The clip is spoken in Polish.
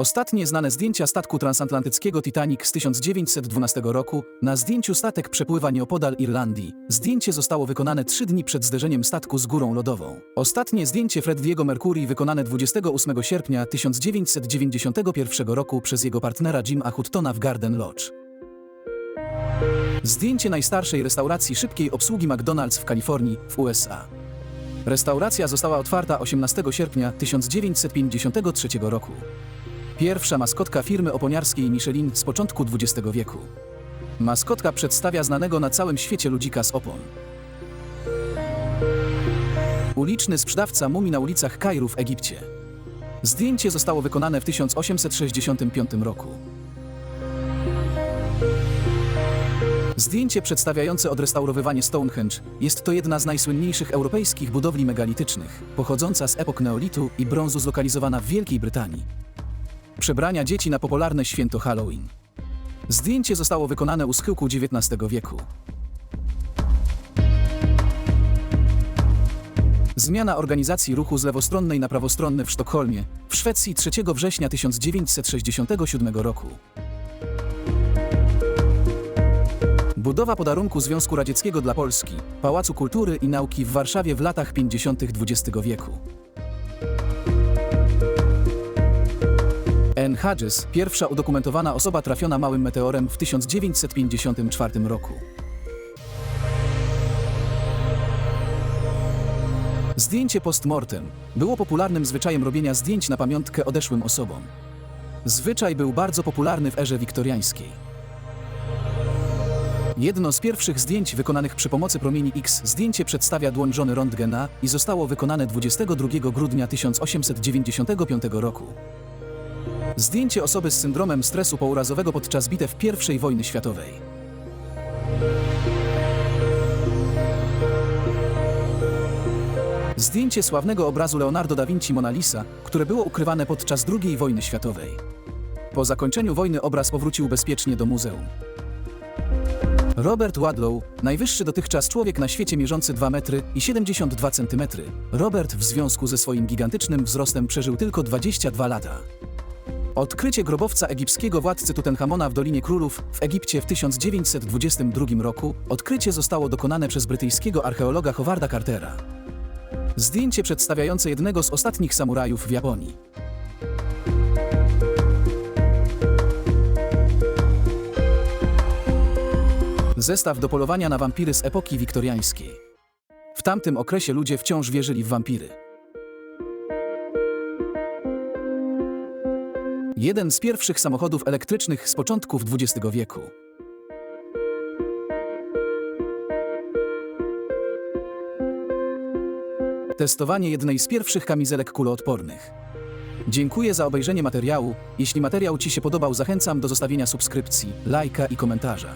Ostatnie znane zdjęcia statku transatlantyckiego Titanic z 1912 roku. Na zdjęciu statek przepływa nieopodal Irlandii. Zdjęcie zostało wykonane trzy dni przed zderzeniem statku z górą lodową. Ostatnie zdjęcie Freddiego Mercury wykonane 28 sierpnia 1991 roku przez jego partnera Jima Huttona w Garden Lodge. Zdjęcie najstarszej restauracji szybkiej obsługi McDonald's w Kalifornii, w USA. Restauracja została otwarta 18 sierpnia 1953 roku. Pierwsza maskotka firmy oponiarskiej Michelin z początku XX wieku. Maskotka przedstawia znanego na całym świecie ludzika z opon. Uliczny sprzedawca mumii na ulicach Kairu w Egipcie. Zdjęcie zostało wykonane w 1865 roku. Zdjęcie przedstawiające odrestaurowywanie Stonehenge jest to jedna z najsłynniejszych europejskich budowli megalitycznych, pochodząca z epok neolitu i brązu zlokalizowana w Wielkiej Brytanii. Przebrania dzieci na popularne święto Halloween. Zdjęcie zostało wykonane u schyłku XIX wieku. Zmiana organizacji ruchu z lewostronnej na prawostronny w Sztokholmie w Szwecji 3 września 1967 roku. Budowa podarunku Związku Radzieckiego dla Polski, Pałacu Kultury i Nauki w Warszawie w latach 50. XX wieku. Anne Hodges, pierwsza udokumentowana osoba trafiona małym meteorem w 1954 roku. Zdjęcie post-mortem było popularnym zwyczajem robienia zdjęć na pamiątkę odeszłym osobom. Zwyczaj był bardzo popularny w erze wiktoriańskiej. Jedno z pierwszych zdjęć wykonanych przy pomocy promieni X zdjęcie przedstawia dłoń żony Röntgena i zostało wykonane 22 grudnia 1895 roku. Zdjęcie osoby z syndromem stresu pourazowego podczas bitew I wojny światowej. Zdjęcie sławnego obrazu Leonardo da Vinci Mona Lisa, które było ukrywane podczas II wojny światowej. Po zakończeniu wojny obraz powrócił bezpiecznie do muzeum. Robert Wadlow, najwyższy dotychczas człowiek na świecie mierzący 2 metry i 72 centymetry. Robert w związku ze swoim gigantycznym wzrostem przeżył tylko 22 lata. Odkrycie grobowca egipskiego władcy Tutenchamona w Dolinie Królów w Egipcie w 1922 roku odkrycie zostało dokonane przez brytyjskiego archeologa Howarda Cartera. Zdjęcie przedstawiające jednego z ostatnich samurajów w Japonii. Zestaw do polowania na wampiry z epoki wiktoriańskiej. W tamtym okresie ludzie wciąż wierzyli w wampiry. Jeden z pierwszych samochodów elektrycznych z początków XX wieku. Testowanie jednej z pierwszych kamizelek kuloodpornych. Dziękuję za obejrzenie materiału. Jeśli materiał Ci się podobał, zachęcam do zostawienia subskrypcji, lajka i komentarza.